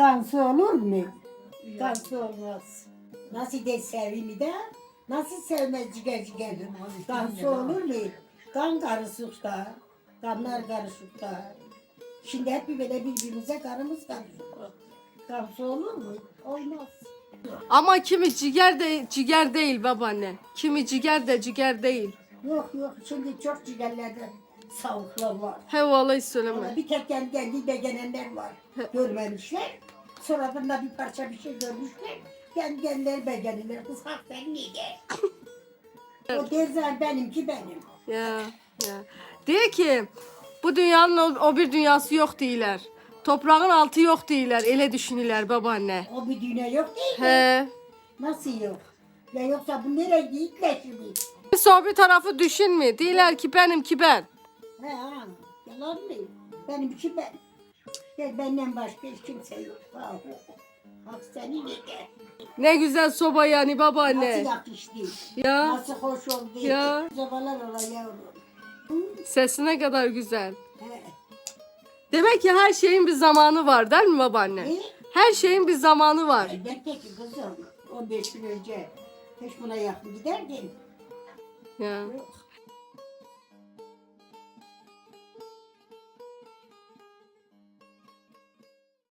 Dansı olur mu? Dansı olmaz. Nasıl de sevimi de? Nasıl sevmez ciger ciger? Dansı olur mu? Kan karışık da. Kanlar karışık da. Şimdi hep böyle birbirimize karımız karışık. Dansı olur mu? Olmaz. Ama kimi ciger de ciger değil babaanne. Kimi ciger de ciger değil. Yok yok şimdi çok cigerlerde savuklar var. He vallahi söyleme. Bir tek kendi kendi beğenenler var. Görmemişler. Sonradan da bir parça bir şey görmüşler. Kendi kendileri beğenirler. Kız hak sen niye? o derzen benimki benim. Ya ya. Diyor ki bu dünyanın o, o bir dünyası yok değiller. Toprağın altı yok değiller. Öyle düşünürler babaanne. O bir dünya yok değil mi? He. Nasıl yok? Ya yoksa bu nereye? Sonra bir tarafı düşünme. Diyorlar ki benimki ben. He ha, yalan mı? Benimki ben. Ya benden başka hiç kimse yok. Ha, Hak seni niye? Ne güzel soba yani Nasıl babaanne. yakıştı? Ya Nasıl hoş oldu? Ya. Zobalar ola yavrum. sesi ne kadar güzel. He. Demek ki her şeyin bir zamanı var değil mi babaanne? E? Her şeyin bir zamanı var. Elbette ki kızım. 15 gün önce hiç buna yakın giderdin. Ya. Yok.